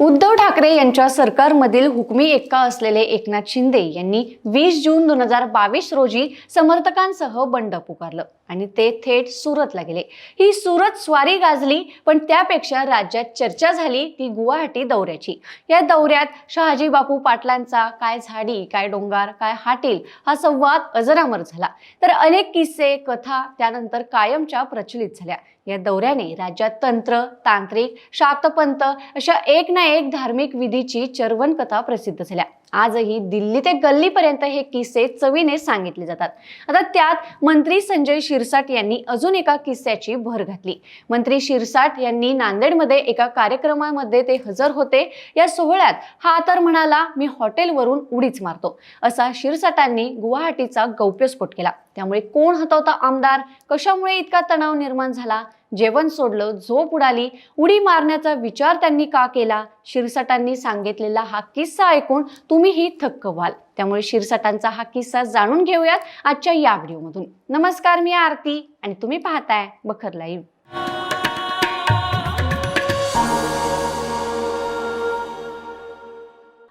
उद्धव ठाकरे यांच्या सरकारमधील हुकमी एक्का असलेले एकनाथ शिंदे यांनी वीस जून दोन हजार बावीस रोजी समर्थकांसह बंड पुकारलं आणि ते थेट सुरतला गेले. ही सुरत स्वारी गाजली पण त्यापेक्षा राज्यात चर्चा झाली ती गुवाहाटी दौऱ्याची. या दौऱ्यात शहाजी बापू पाटलांचा काय झाडी काय डोंगार काय हाटील हा संवाद अजरामर झाला. तर अनेक किस्से कथा त्यानंतर कायमच्या प्रचलित झाल्या. या दौऱ्याने राज्यात तंत्र तांत्रिक शातपंत अशा एक ना एक धार्मिक विधीची चरवण कथा प्रसिद्ध झाल्या. आजही दिल्ली ते गल्लीपर्यंत हे किस्से चवीने सांगितले जातात. आता त्यात मंत्री संजय शिरसाट यांनी अजून एका किस्स्याची भर घातली. मंत्री शिरसाट यांनी नांदेडमध्ये एका कार्यक्रमामध्ये ते हजर होते. या सोहळ्यात हा तर म्हणाला मी हॉटेलवरून उडीच मारतो. असा शिरसाटांनी गुवाहाटीचा गौप्यस्फोट केला. त्यामुळे कोण हतवता आमदार? कशामुळे इतका तणाव निर्माण झाला? जेवण सोडलं झोप उडाली उडी मारण्याचा विचार त्यांनी का केला? शिरसाटांनी सांगितलेला हा किस्सा ऐकून तुम्हीही थक्क व्हाल. त्यामुळे शिरसाटांचा हा किस्सा जाणून घेऊयात आजच्या या व्हिडिओमधून. नमस्कार मी आरती आणि तुम्ही पाहताय बखर लाईव्ह.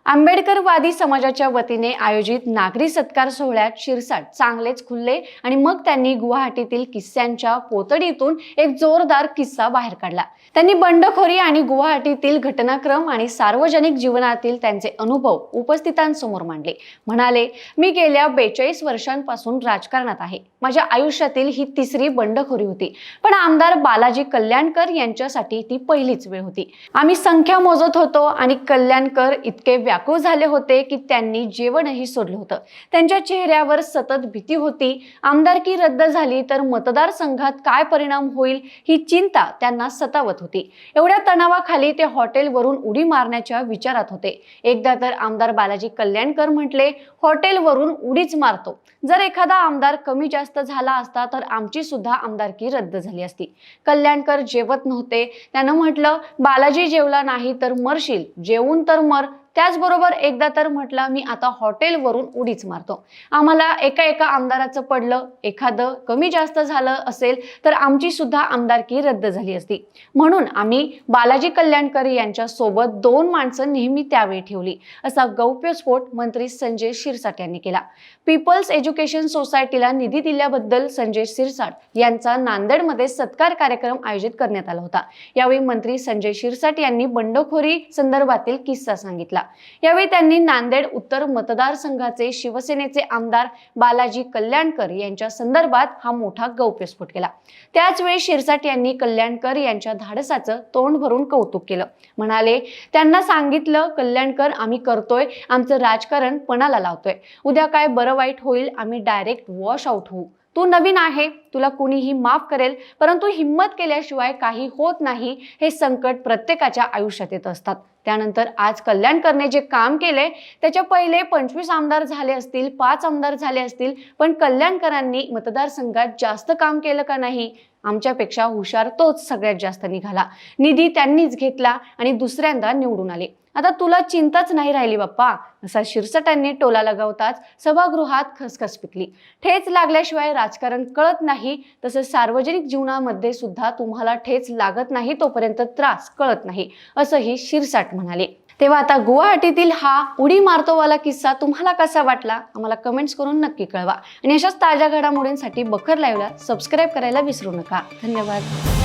आंबेडकरवादी समाजाच्या वतीने आयोजित नागरी सत्कार सोहळ्यात शिरसाट चांगलेच खुलले आणि मग त्यांनी गुवाहाटीतील किस्स्यांच्या पोतडीतून एक जोरदार किस्सा बाहेर काढला. त्यांनी बंडखोरी आणि गुवाहाटीतील घटनाक्रम आणि सार्वजनिक जीवनातील त्यांचे अनुभव उपस्थितांसमोर मांडले. म्हणाले मी गेल्या बेचाळीस वर्षांपासून राजकारणात आहे. माझ्या आयुष्यातील ही तिसरी बंडखोरी होती. पण आमदार बालाजी कल्याणकर यांच्यासाठी ती पहिलीच वेळ होती. आम्ही संख्या मोजत होतो आणि कल्याणकर इतके व्याकुळ झाले होते की त्यांनी जेवणही सोडलं होतं. त्यांच्या चेहऱ्यावर सतत भीती होती. आमदारकी रद्द झाली तर मतदारसंघात काय परिणाम होईल ही चिंता त्यांना सतावत होती. एवढ्या तणावाखाली ते हॉटेलवरून उडी मारण्याच्या विचारात होते. एकदा तर आमदार बालाजी कल्याणकर म्हटले हॉटेलवरून उडीच मारतो. जर एखादा आमदार कमी जास्त झाला असता तर आमची सुद्धा आमदारकी रद्द झाली असती. कल्याणकर जेवत नव्हते. त्यानं म्हटलं बालाजी जेवला नाही तर मरशील. जेवून तर मर. त्याचबरोबर एकदा तर म्हटलं मी आता हॉटेलवरून उडीच मारतो. आम्हाला एका एका आमदाराचं पडलं एखादं कमी जास्त झालं असेल तर आमची सुद्धा आमदारकी रद्द झाली असती. म्हणून आम्ही बालाजी कल्याणकर यांच्या सोबत दोन माणसं नेहमी त्यावेळी ठेवली. असा गौप्यस्फोट मंत्री संजय शिरसाट यांनी केला. पीपल्स एज्युकेशन सोसायटीला निधी दिल्याबद्दल संजय शिरसाट यांचा नांदेडमध्ये सत्कार कार्यक्रम आयोजित करण्यात आला होता. यावेळी मंत्री संजय शिरसाट यांनी बंडखोरी संदर्भातील किस्सा सांगितला. यावेळी त्यांनी नांदेड उत्तर मतदारसंघाचे शिवसेनेचे आमदार बालाजी कल्याणकर यांच्या संदर्भात हा मोठा गौप्यस्फोट केला. त्याच वेळी शिरसाट यांनी कल्याणकर यांच्या धाडसाचं तोंड भरून कौतुक केलं. म्हणाले त्यांना सांगितलं कल्याणकर आम्ही करतोय आमचं राजकारण पणाला लावतोय. उद्या काय बरं वाईट होईल आम्ही डायरेक्ट वॉश आउट होऊ. तू नवीन आहे तुला कुणीही माफ करेल परंतु हिंमत केल्याशिवाय काही होत नाही हे संकट प्रत्येकाच्या आयुष्यात येत असतात. त्यानंतर आज कल्याणकरने जे काम केले त्याच्या पहिले पंचवीस आमदार झाले असतील पाच आमदार झाले असतील पण कल्याणकरांनी मतदारसंघात जास्त काम केलं का नाही? आमच्यापेक्षा हुशार तोच सगळ्यात जास्त निघाला. निधी त्यांनीच घेतला आणि दुसऱ्यांदा निवडून आले. आता तुला चिंताच नाही राहिली बाप्पा? असा शिरसटांनी टोला लगावताच सभागृहात खसखस पिकली. ठेच लागल्याशिवाय राजकारण कळत नाही तसंच सार्वजनिक जीवनामध्ये सुद्धा तुम्हाला ठेच लागत नाही तोपर्यंत त्रास कळत नाही असंही शिरसाट म्हणाले. तेव्हा आता गुवाहाटीतील हा उडी मारतोवाला किस्सा तुम्हाला कसा वाटला? आम्हाला कमेंट्स करून नक्की कळवा. आणि अशाच ताज्या घडामोडींसाठी बखर लाईव्हला सबस्क्राईब करायला विसरू नका. धन्यवाद.